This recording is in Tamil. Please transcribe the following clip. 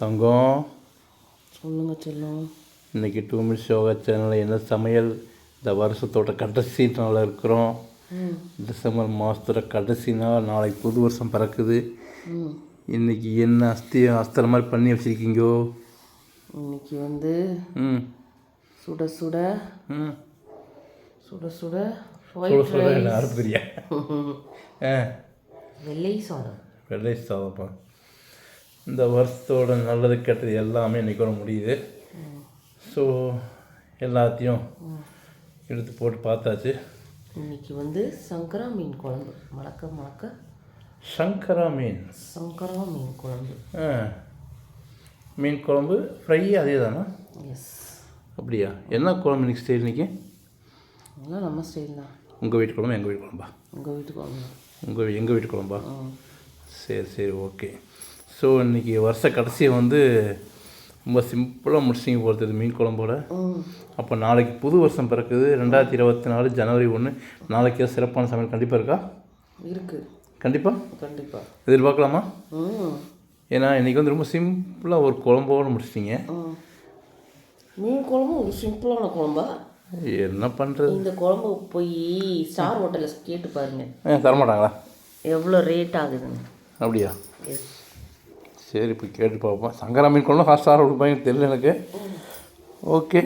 தங்கம் சொல்லுங்க செல்லம். இன்னைக்கு டூ மினிட்ஸ் யோகா சேனலில் என்ன சமையல்? இந்த வருஷத்தோட கடைசி நாளில் இருக்கிறோம். டிசம்பர் மாதத்தோட கடைசி நாள். நாளைக்கு புது வருஷம் பிறக்குது. ம். இன்னைக்கு என்ன அஸ்தி அஸ்திர மாதிரி பண்ணி வச்சுருக்கீங்கோ? இன்னைக்கு வந்து ம். சுட சுட ம். சுட சுட அறுப்புறியா ஆ. வெள்ளை சாதம். வெள்ளை சாதப்பா இந்த வருஷத்தோட நல்லது கெட்டது எல்லாமே இன்னைக்கோட முடியுது. ஸோ எல்லாத்தையும் எடுத்து போட்டு பார்த்தாச்சு. இன்னைக்கு வந்து சங்கரா மீன் குழம்பு. மணக்க மணக்க சங்கரா மீன். சங்கரா மீன் குழம்பு. ஆ. மீன் குழம்பு ஃப்ரை அதே தானா எஸ் அப்படியா? என்ன குழம்பு இன்னைக்கு ஸ்டைல் இன்னைக்கு? எல்லாம் நம்ம ஸ்டைல் தான். உங்கள் வீட்டு குழம்பு எங்கள் வீட்டு குழம்பா? உங்கள் வீட்டு குழம்பு உங்கள் எங்கள் வீட்டு குழம்பா? சரி சரி ஓகே ஸோ இன்றைக்கி வருஷ கடைசியை வந்து ரொம்ப சிம்பிளாக முடிச்சிங்க போகிறது மீன் குழம்போட. அப்போ நாளைக்கு புது வருஷம் பிறக்குது. ரெண்டாயிரத்தி இருபத்தி நாலு ஜனவரி ஒன்று நாளைக்கு ஏதாவது சிறப்பான சமையல் கண்டிப்பாக இருக்கா? இருக்குது கண்டிப்பாக கண்டிப்பாக எதிர்பார்க்கலாமா? ஏன்னா இன்றைக்கி வந்து ரொம்ப சிம்பிளாக ஒரு குழம்போடு முடிச்சிட்டிங்க. மீன் குழம்பு ஒரு சிம்பிளான குழம்பா? என்ன பண்ணுறது இந்த குழம்பு போய் ஸ்டார் ஹோட்டலில் கேட்டு பாருங்க. தரமாட்டாங்களா? எவ்வளோ ரேட் ஆகுதுன்னு. அப்படியா? எஸ் சரி இப்போ கேட்டு பார்ப்போம். சங்கரா மீன் குழம்பு ஆர்டர் கொடுப்பாங்கன்னு தெரியல எனக்கு. ஓகே